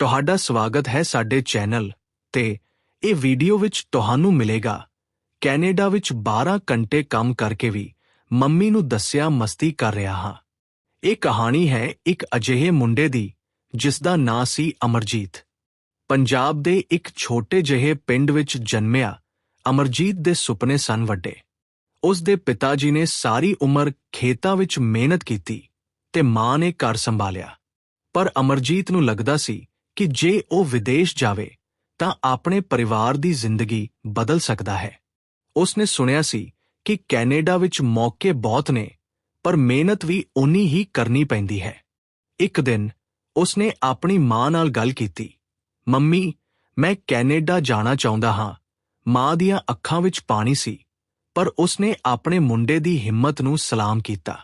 ਤੁਹਾਡਾ ਸਵਾਗਤ ਹੈ ਸਾਡੇ ਚੈਨਲ ਤੇ ਇਹ ਵੀਡੀਓ ਵਿੱਚ ਤੁਹਾਨੂੰ ਮਿਲੇਗਾ। ਕੈਨੇਡਾ ਵਿੱਚ 12 ਘੰਟੇ ਕੰਮ ਕਰਕੇ ਵੀ ਮੰਮੀ ਨੂੰ ਦੱਸਿਆ ਮਸਤੀ ਕਰ ਰਿਹਾ ਹਾਂ। ਇਹ ਕਹਾਣੀ ਹੈ ਇੱਕ ਅਜਿਹੇ ਮੁੰਡੇ ਦੀ, ਜਿਸ ਦਾ ਨਾਂ ਸੀ ਅਮਰਜੀਤ। ਪੰਜਾਬ ਦੇ ਇੱਕ ਛੋਟੇ ਜਿਹੇ ਪਿੰਡ ਵਿੱਚ ਜਨਮਿਆ ਅਮਰਜੀਤ ਦੇ ਸੁਪਨੇ ਸਨ ਵੱਡੇ। ਉਸ ਦੇ ਪਿਤਾ ਜੀ ਨੇ ਸਾਰੀ ਉਮਰ ਖੇਤਾਂ ਵਿੱਚ ਮਿਹਨਤ ਕੀਤੀ ਤੇ ਮਾਂ ਨੇ ਘਰ ਸੰਭਾਲਿਆ। ਪਰ ਅਮਰਜੀਤ ਨੂੰ ਲੱਗਦਾ ਸੀ ਕਿ ਜੇ ਉਹ ਵਿਦੇਸ਼ ਜਾਵੇ, ਤਾਂ ਆਪਣੇ ਪਰਿਵਾਰ ਦੀ ਜ਼ਿੰਦਗੀ ਬਦਲ ਸਕਦਾ ਹੈ। ਉਸਨੇ ਸੁਣਿਆ ਸੀ ਕਿ ਕੈਨੇਡਾ ਵਿੱਚ ਮੌਕੇ ਬਹੁਤ ਨੇ, ਪਰ ਮਿਹਨਤ ਵੀ ਓਨੀ ਹੀ ਕਰਨੀ ਪੈਂਦੀ ਹੈ। ਇੱਕ ਦਿਨ ਉਸਨੇ ਆਪਣੀ ਮਾਂ ਨਾਲ ਗੱਲ ਕੀਤੀ, ਮੰਮੀ, ਮੈਂ ਕੈਨੇਡਾ ਜਾਣਾ ਚਾਹੁੰਦਾ ਹਾਂ। ਮਾਂ ਦੀਆਂ ਅੱਖਾਂ ਵਿੱਚ ਪਾਣੀ ਸੀ, ਪਰ ਉਸਨੇ ਆਪਣੇ ਮੁੰਡੇ ਦੀ ਹਿੰਮਤ ਨੂੰ ਸਲਾਮ ਕੀਤਾ।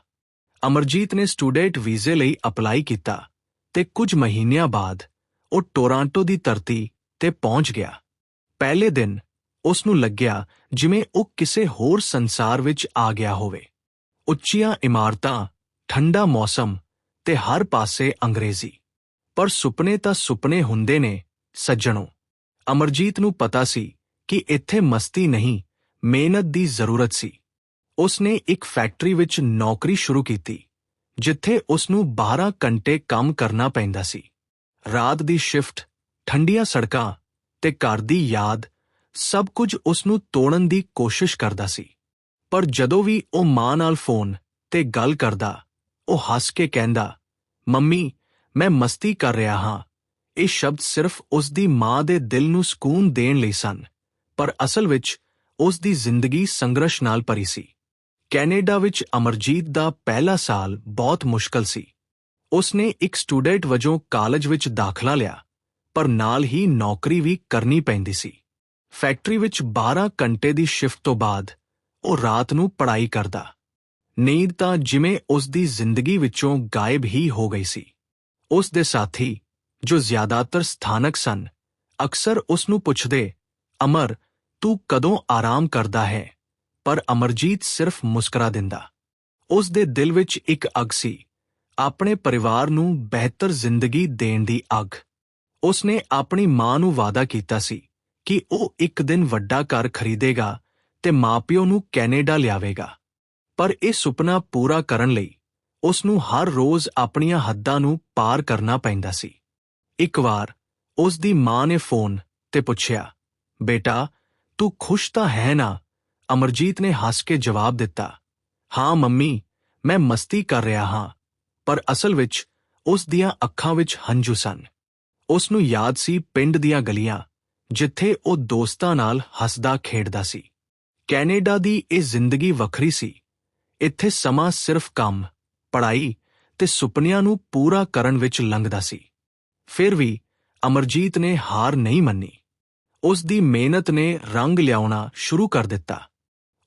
ਅਮਰਜੀਤ ਨੇ ਸਟੂਡੈਂਟ ਵੀਜ਼ੇ ਲਈ ਅਪਲਾਈ ਕੀਤਾ ਤੇ ਕੁਝ ਮਹੀਨਿਆਂ ਬਾਅਦ ਉਹ ਟੋਰਾਂਟੋ ਦੀ ਧਰਤੀ ਤੇ ਪਹੁੰਚ ਗਿਆ। ਪਹਿਲੇ ਦਿਨ ਉਸ ਨੂੰ ਲੱਗਿਆ ਜਿਵੇਂ ਉਹ ਕਿਸੇ ਹੋਰ ਸੰਸਾਰ ਵਿੱਚ ਆ ਗਿਆ ਹੋਵੇ। ਉੱਚੀਆਂ ਇਮਾਰਤਾਂ, ਠੰਡਾ ਮੌਸਮ ਤੇ ਹਰ ਪਾਸੇ ਅੰਗਰੇਜ਼ੀ। ਪਰ ਸੁਪਨੇ ਤਾਂ ਸੁਪਨੇ ਹੁੰਦੇ ਨੇ, ਸੱਜਣੋ। ਅਮਰਜੀਤ ਨੂੰ ਪਤਾ ਸੀ ਕਿ ਇੱਥੇ ਮਸਤੀ ਨਹੀਂ, ਮਿਹਨਤ ਦੀ ਜ਼ਰੂਰਤ ਸੀ। ਉਸ ਨੇ ਇੱਕ ਫੈਕਟਰੀ ਵਿੱਚ ਨੌਕਰੀ ਸ਼ੁਰੂ ਕੀਤੀ, ਜਿੱਥੇ ਉਸ ਨੂੰ 12 ਘੰਟੇ ਕੰਮ ਕਰਨਾ ਪੈਂਦਾ ਸੀ। ਰਾਤ ਦੀ ਸ਼ਿਫਟ ਠੰਡੀਆਂ ਸੜਕਾਂ ਤੇ ਘਰ ਦੀ ਯਾਦ, ਸਭ ਕੁਝ ਉਸ ਨੂੰ ਤੋੜਨ ਦੀ ਕੋਸ਼ਿਸ਼ ਕਰਦਾ ਸੀ। ਪਰ ਜਦੋਂ ਵੀ ਉਹ ਮਾਂ ਨਾਲ ਫੋਨ ਤੇ ਗੱਲ ਕਰਦਾ, ਉਹ ਹੱਸ ਕੇ ਕਹਿੰਦਾ, ਮੰਮੀ, ਮੈਂ ਮਸਤੀ ਕਰ ਰਿਹਾ ਹਾਂ। ਇਹ ਸ਼ਬਦ ਸਿਰਫ ਉਸ ਦੀ ਮਾਂ ਦੇ ਦਿਲ ਨੂੰ ਸਕੂਨ ਦੇਣ ਲਈ ਸਨ, ਪਰ ਅਸਲ ਵਿੱਚ ਉਸ ਦੀ ਜ਼ਿੰਦਗੀ ਸੰਘਰਸ਼ ਨਾਲ ਭਰੀ ਸੀ। ਕੈਨੇਡਾ ਵਿੱਚ ਅਮਰਜੀਤ ਦਾ ਪਹਿਲਾ ਸਾਲ ਬਹੁਤ ਮੁਸ਼ਕਲ ਸੀ। ਉਸ ਨੇ ਇੱਕ ਸਟੂਡੈਂਟ ਵਜੋਂ ਕਾਲਜ ਵਿੱਚ ਦਾਖਲਾ ਲਿਆ, ਪਰ ਨਾਲ ਹੀ ਨੌਕਰੀ ਵੀ ਕਰਨੀ ਪੈਂਦੀ ਸੀ। ਫੈਕਟਰੀ ਵਿੱਚ 12 ਘੰਟੇ ਦੀ ਸ਼ਿਫਟ ਤੋਂ ਬਾਅਦ ਉਹ ਰਾਤ ਨੂੰ ਪੜ੍ਹਾਈ ਕਰਦਾ। ਨੀਂਦ ਤਾਂ ਜਿਵੇਂ ਉਸ ਦੀ ਜ਼ਿੰਦਗੀ ਵਿੱਚੋਂ ਗਾਇਬ ਹੀ ਹੋ ਗਈ ਸੀ। ਉਸ ਦੇ ਸਾਥੀ, ਜੋ ਜ਼ਿਆਦਾਤਰ ਸਥਾਨਕ ਸਨ, ਅਕਸਰ ਉਸ ਨੂੰ ਪੁੱਛਦੇ, ਅਮਰ, ਤੂੰ ਕਦੋਂ ਆਰਾਮ ਕਰਦਾ ਹੈ? ਪਰ ਅਮਰਜੀਤ ਸਿਰਫ ਮੁਸਕਰਾ ਦਿੰਦਾ। ਉਸ ਦੇ ਦਿਲ ਵਿੱਚ ਇੱਕ ਅਗ ਸੀ। ਆਪਣੇ ਪਰਿਵਾਰ ਨੂੰ ਬਿਹਤਰ ਜ਼ਿੰਦਗੀ ਦੇਣ ਦੀ ਅੱਗ। ਉਸਨੇ ਆਪਣੀ ਮਾਂ ਨੂੰ ਵਾਅਦਾ ਕੀਤਾ ਸੀ ਕਿ ਉਹ ਇੱਕ ਦਿਨ ਵੱਡਾ ਘਰ ਖਰੀਦੇਗਾ ਤੇ ਮਾਪਿਓ ਨੂੰ ਕੈਨੇਡਾ ਲਿਆਵੇਗਾ। ਪਰ ਇਹ ਸੁਪਨਾ ਪੂਰਾ ਕਰਨ ਲਈ ਉਸ ਨੂੰ ਹਰ ਰੋਜ਼ ਆਪਣੀਆਂ ਹੱਦਾਂ ਨੂੰ ਪਾਰ ਕਰਨਾ ਪੈਂਦਾ ਸੀ। ਇੱਕ ਵਾਰ ਉਸ ਦੀ ਮਾਂ ਨੇ ਫੋਨ ਤੇ ਪੁੱਛਿਆ, ਬੇਟਾ, ਤੂੰ ਖੁਸ਼ ਤਾਂ ਹੈ ਨਾ? ਅਮਰਜੀਤ ਨੇ ਹੱਸ ਕੇ ਜਵਾਬ ਦਿੱਤਾ, ਹਾਂ ਮੰਮੀ, ਮੈਂ ਮਸਤੀ ਕਰ ਰਿਹਾ ਹਾਂ। ਪਰ ਅਸਲ ਵਿੱਚ ਉਸ ਦੀਆਂ ਅੱਖਾਂ ਵਿੱਚ ਹੰਝੂ ਸਨ। ਉਸ ਨੂੰ ਯਾਦ ਸੀ ਪਿੰਡ ਦੀਆਂ ਗਲੀਆਂ, ਜਿੱਥੇ ਉਹ ਦੋਸਤਾਂ ਨਾਲ ਹੱਸਦਾ ਖੇਡਦਾ ਸੀ। ਕੈਨੇਡਾ ਦੀ ਇਹ ਜ਼ਿੰਦਗੀ ਵੱਖਰੀ ਸੀ। ਇੱਥੇ ਸਮਾਂ ਸਿਰਫ ਕੰਮ, ਪੜ੍ਹਾਈ ਤੇ ਸੁਪਨਿਆਂ ਨੂੰ ਪੂਰਾ ਕਰਨ ਵਿੱਚ ਲੰਘਦਾ ਸੀ। ਫਿਰ ਵੀ ਅਮਰਜੀਤ ਨੇ ਹਾਰ ਨਹੀਂ ਮੰਨੀ। ਉਸ ਦੀ ਮਿਹਨਤ ਨੇ ਰੰਗ ਲਿਆਉਣਾ ਸ਼ੁਰੂ ਕਰ ਦਿੱਤਾ।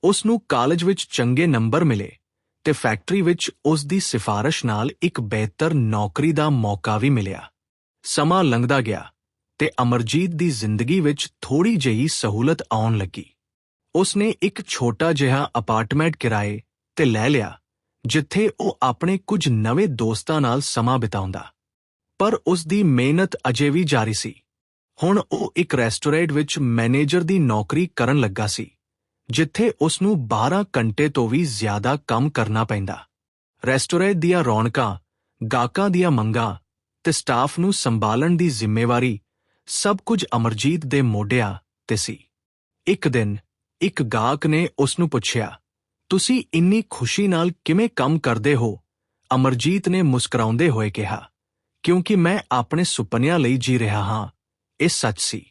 ਉਸ ਨੂੰ ਕਾਲਜ ਵਿੱਚ ਚੰਗੇ ਨੰਬਰ ਮਿਲੇ। ਤੇ ਫੈਕਟਰੀ ਵਿੱਚ ਉਸ ਦੀ ਸਿਫਾਰਿਸ਼ ਨਾਲ ਇੱਕ ਬਿਹਤਰ ਨੌਕਰੀ ਦਾ ਮੌਕਾ ਵੀ ਮਿਲਿਆ। ਸਮਾਂ ਲੰਘਦਾ ਗਿਆ ਤੇ ਅਮਰਜੀਤ ਦੀ ਜ਼ਿੰਦਗੀ ਵਿੱਚ ਥੋੜੀ ਜਿਹੀ ਸਹੂਲਤ ਆਉਣ ਲੱਗੀ। ਉਸਨੇ ਇੱਕ ਛੋਟਾ ਜਿਹਾ ਅਪਾਰਟਮੈਂਟ ਕਿਰਾਏ ਤੇ ਲੈ ਲਿਆ, ਜਿੱਥੇ ਉਹ ਆਪਣੇ ਕੁਝ ਨਵੇਂ ਦੋਸਤਾਂ ਨਾਲ ਸਮਾਂ ਬਿਤਾਉਂਦਾ। ਪਰ ਉਸ ਦੀ ਮਿਹਨਤ ਅਜੇ ਵੀ ਜਾਰੀ ਸੀ। ਹੁਣ ਉਹ ਇੱਕ ਰੈਸਟੋਰੈਂਟ ਵਿੱਚ ਮੈਨੇਜਰ ਦੀ ਨੌਕਰੀ ਕਰਨ ਲੱਗਾ ਸੀ। ਜਿੱਥੇ ਉਸ ਨੂੰ 12 ਘੰਟੇ ਤੋਂ ਵੀ ਜ਼ਿਆਦਾ ਕੰਮ ਕਰਨਾ ਪੈਂਦਾ। ਰੈਸਟੋਰੈਂਟ ਦੀਆਂ ਰੌਣਕਾਂ, ਗਾਹਕਾਂ ਦੀਆਂ ਮੰਗਾਂ ਤੇ ਸਟਾਫ ਨੂੰ ਸੰਭਾਲਣ ਦੀ ਜ਼ਿੰਮੇਵਾਰੀ ਸਭ ਕੁਝ ਅਮਰਜੀਤ ਦੇ ਮੋਢਿਆਂ ਤੇ ਸੀ। ਇੱਕ ਦਿਨ ਇੱਕ ਗਾਹਕ ਨੇ ਉਸ ਨੂੰ ਪੁੱਛਿਆ, ਤੁਸੀਂ ਇੰਨੀ ਖੁਸ਼ੀ ਨਾਲ ਕਿਵੇਂ ਕੰਮ ਕਰਦੇ ਹੋ? ਅਮਰਜੀਤ ਨੇ ਮੁਸਕਰਾਉਂਦੇ ਹੋਏ ਕਿਹਾ, ਕਿਉਂਕਿ ਮੈਂ ਆਪਣੇ ਸੁਪਨਿਆਂ ਲਈ ਜੀ ਰਿਹਾ ਹਾਂ, ਇਹ ਸੱਚ ਸੀ।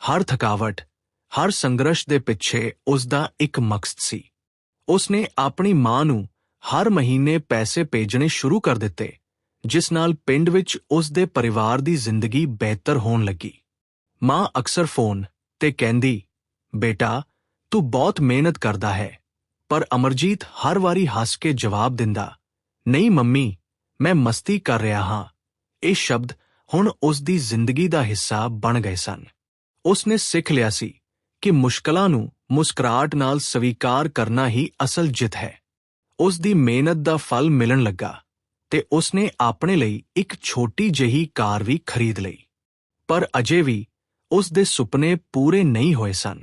ਹਰ ਥਕਾਵਟ ਹਰ ਸੰਘਰਸ਼ ਦੇ ਪਿੱਛੇ ਉਸ ਦਾ ਇੱਕ ਮਕਸਦ ਸੀ। ਉਸ ਨੇ ਆਪਣੀ ਮਾਂ ਨੂੰ ਹਰ ਮਹੀਨੇ ਪੈਸੇ ਭੇਜਣੇ ਸ਼ੁਰੂ ਕਰ ਦਿੱਤੇ, ਜਿਸ ਨਾਲ ਪਿੰਡ ਵਿੱਚ ਉਸ ਦੇ ਪਰਿਵਾਰ ਦੀ ਜ਼ਿੰਦਗੀ ਬਿਹਤਰ ਹੋਣ ਲੱਗੀ। ਮਾਂ ਅਕਸਰ ਫੋਨ ਤੇ ਕਹਿੰਦੀ, ਬੇਟਾ, ਤੂੰ ਬਹੁਤ ਮਿਹਨਤ ਕਰਦਾ ਹੈ, ਪਰ ਅਮਰਜੀਤ ਹਰ ਵਾਰੀ ਹੱਸ ਕੇ ਜਵਾਬ ਦਿੰਦਾ, ਨਹੀਂ ਮੰਮੀ, ਮੈਂ ਮਸਤੀ ਕਰ ਰਿਹਾ ਹਾਂ ਇਹ ਸ਼ਬਦ ਹੁਣ ਉਸ ਦੀ ਜ਼ਿੰਦਗੀ ਦਾ ਹਿੱਸਾ ਬਣ ਗਏ ਸਨ। ਉਸ ਨੇ ਸਿੱਖ ਲਿਆ ਸੀ। ਕਿ ਮੁਸ਼ਕਲਾਂ ਨੂੰ ਮੁਸਕਰਾਹਟ ਨਾਲ ਸਵੀਕਾਰ ਕਰਨਾ ਹੀ ਅਸਲ ਜਿੱਤ ਹੈ। ਉਸ ਦੀ ਮਿਹਨਤ ਦਾ ਫਲ ਮਿਲਣ ਲੱਗਾ ਤੇ ਉਸ ਨੇ ਆਪਣੇ ਲਈ ਇੱਕ ਛੋਟੀ ਜਿਹੀ ਕਾਰ ਵੀ ਖਰੀਦ ਲਈ। ਪਰ ਅਜੇ ਵੀ ਉਸ ਦੇ ਸੁਪਨੇ ਪੂਰੇ ਨਹੀਂ ਹੋਏ ਸਨ।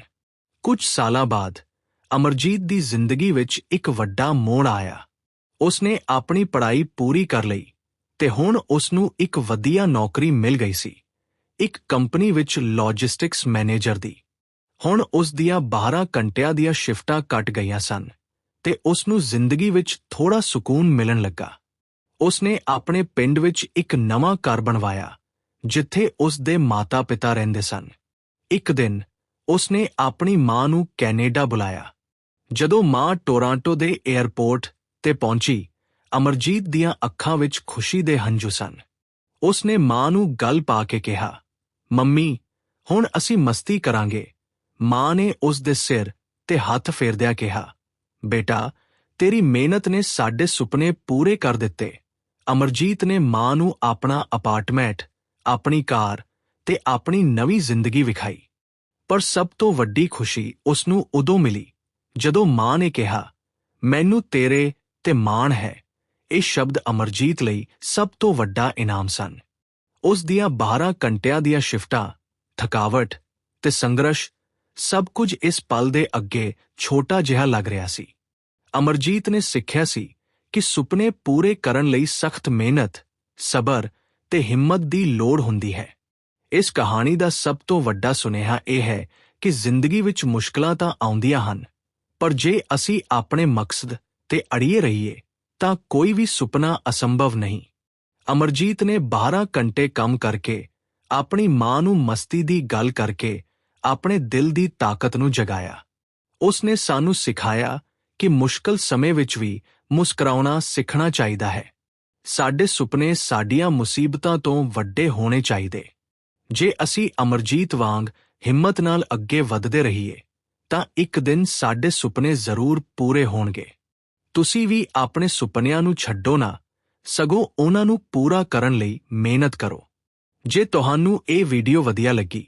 ਕੁਝ ਸਾਲਾਂ ਬਾਅਦ ਅਮਰਜੀਤ ਦੀ ਜ਼ਿੰਦਗੀ ਵਿੱਚ ਇੱਕ ਵੱਡਾ ਮੋੜ ਆਇਆ। ਉਸ ਨੇ ਆਪਣੀ ਪੜ੍ਹਾਈ ਪੂਰੀ ਕਰ ਲਈ ਤੇ ਹੁਣ ਉਸ ਨੂੰ ਇੱਕ ਵਧੀਆ ਨੌਕਰੀ ਮਿਲ ਗਈ ਸੀ। ਇੱਕ ਕੰਪਨੀ ਵਿੱਚ ਲੌਜਿਸਟਿਕਸ ਮੈਨੇਜਰ ਦੀ। ਹੁਣ ਉਸ ਦੀਆਂ 12 ਘੰਟਿਆਂ ਦੀਆਂ ਸ਼ਿਫਟਾਂ ਕੱਟ ਗਈਆਂ ਸਨ ਤੇ ਉਸ ਨੂੰ ਜ਼ਿੰਦਗੀ ਵਿੱਚ ਥੋੜਾ ਸਕੂਨ ਮਿਲਣ ਲੱਗਾ। ਉਸ ਨੇ ਆਪਣੇ ਪਿੰਡ ਵਿੱਚ ਇੱਕ ਨਵਾਂ ਘਰ ਬਣਵਾਇਆ, ਜਿੱਥੇ ਉਸ ਦੇ ਮਾਤਾ-ਪਿਤਾ ਰਹਿੰਦੇ ਸਨ। ਇੱਕ ਦਿਨ ਉਸ ਨੇ ਆਪਣੀ ਮਾਂ ਨੂੰ ਕੈਨੇਡਾ ਬੁਲਾਇਆ। ਜਦੋਂ ਮਾਂ ਟੋਰਾਂਟੋ ਦੇ 에ਅਰਪੋਰਟ ਤੇ ਪਹੁੰਚੀ, ਅਮਰਜੀਤ ਦੀਆਂ ਅੱਖਾਂ ਵਿੱਚ ਖੁਸ਼ੀ ਦੇ ਹੰਝੂ ਸਨ। ਉਸ ਨੇ ਮਾਂ ਨੂੰ ਗੱਲ ਪਾ ਕੇ ਕਿਹਾ, ਮੰਮੀ, ਹੁਣ ਅਸੀਂ ਮਸਤੀ ਕਰਾਂਗੇ। ਮਾਂ ਨੇ ਉਸ ਦੇ ਸਿਰ ਤੇ ਹੱਥ ਫੇਰਦਿਆਂ ਕਿਹਾ, ਬੇਟਾ, ਤੇਰੀ ਮਿਹਨਤ ਨੇ ਸਾਡੇ ਸੁਪਨੇ ਪੂਰੇ ਕਰ ਦਿੱਤੇ। ਅਮਰਜੀਤ ਨੇ ਮਾਂ ਨੂੰ ਆਪਣਾ ਅਪਾਰਟਮੈਂਟ, ਆਪਣੀ ਕਾਰ ਤੇ ਆਪਣੀ ਨਵੀਂ ਜ਼ਿੰਦਗੀ ਵਿਖਾਈ। ਪਰ ਸਭ ਤੋਂ ਵੱਡੀ ਖੁਸ਼ੀ ਉਸ ਨੂੰ ਉਦੋਂ ਮਿਲੀ ਜਦੋਂ ਮਾਂ ਨੇ ਕਿਹਾ, ਮੈਨੂੰ ਤੇਰੇ ਤੇ ਮਾਣ ਹੈ। ਇਹ ਸ਼ਬਦ ਅਮਰਜੀਤ ਲਈ ਸਭ ਤੋਂ ਵੱਡਾ ਇਨਾਮ ਸਨ। ਉਸ ਦੀਆਂ 12 ਘੰਟਿਆਂ ਦੀਆਂ ਸ਼ਿਫਟਾਂ, ਥਕਾਵਟ ਤੇ ਸੰਘਰਸ਼ ਸਭ ਕੁਝ ਇਸ ਪਲ ਦੇ ਅੱਗੇ ਛੋਟਾ ਜਿਹਾ ਲੱਗ ਰਿਹਾ ਸੀ। ਅਮਰਜੀਤ ਨੇ ਸਿੱਖਿਆ ਸੀ ਕਿ ਸੁਪਨੇ ਪੂਰੇ ਕਰਨ ਲਈ ਸਖਤ ਮਿਹਨਤ, ਸਬਰ ਤੇ ਹਿੰਮਤ ਦੀ ਲੋੜ ਹੁੰਦੀ ਹੈ। ਇਸ ਕਹਾਣੀ ਦਾ ਸਭ ਤੋਂ ਵੱਡਾ ਸੁਨੇਹਾ ਇਹ ਹੈ ਕਿ ਜ਼ਿੰਦਗੀ ਵਿੱਚ ਮੁਸ਼ਕਲਾਂ ਤਾਂ ਆਉਂਦੀਆਂ ਹਨ, ਪਰ ਜੇ ਅਸੀਂ ਆਪਣੇ ਮਕਸਦ ਤੇ ਅੜੀਏ ਰਹੀਏ, ਤਾਂ ਕੋਈ ਵੀ ਸੁਪਨਾ ਅਸੰਭਵ ਨਹੀਂ। ਅਮਰਜੀਤ ਨੇ 12 ਘੰਟੇ ਕੰਮ ਕਰਕੇ ਆਪਣੀ ਮਾਂ ਨੂੰ ਮਸਤੀ ਦੀ ਗੱਲ ਕਰਕੇ ਆਪਣੇ ਦਿਲ ਦੀ ਤਾਕਤ ਨੂੰ ਜਗਾਇਆ। ਉਸ ਨੇ ਸਾਨੂੰ ਸਿਖਾਇਆ ਕਿ ਮੁਸ਼ਕਲ ਸਮੇਂ ਵਿੱਚ ਵੀ ਮੁਸਕਰਾਉਣਾ ਸਿੱਖਣਾ ਚਾਹੀਦਾ ਹੈ। ਸਾਡੇ ਸੁਪਨੇ ਸਾਡੀਆਂ ਮੁਸੀਬਤਾਂ ਤੋਂ ਵੱਡੇ ਹੋਣੇ ਚਾਹੀਦੇ। ਜੇ ਅਸੀਂ ਅਮਰਜੀਤ ਵਾਂਗ ਹਿੰਮਤ ਨਾਲ ਅੱਗੇ ਵਧਦੇ ਰਹੀਏ, ਤਾਂ ਇੱਕ ਦਿਨ ਸਾਡੇ ਸੁਪਨੇ ਜ਼ਰੂਰ ਪੂਰੇ ਹੋਣਗੇ। ਤੁਸੀਂ ਵੀ ਆਪਣੇ ਸੁਪਨਿਆਂ ਨੂੰ ਛੱਡੋ ਨਾ। ਸਗੋਂ ਉਹਨਾਂ ਨੂੰ ਪੂਰਾ ਕਰਨ ਲਈ ਮਿਹਨਤ ਕਰੋ। ਜੇ ਤੁਹਾਨੂੰ ਇਹ ਵੀਡੀਓ ਵਧੀਆ ਲੱਗੀ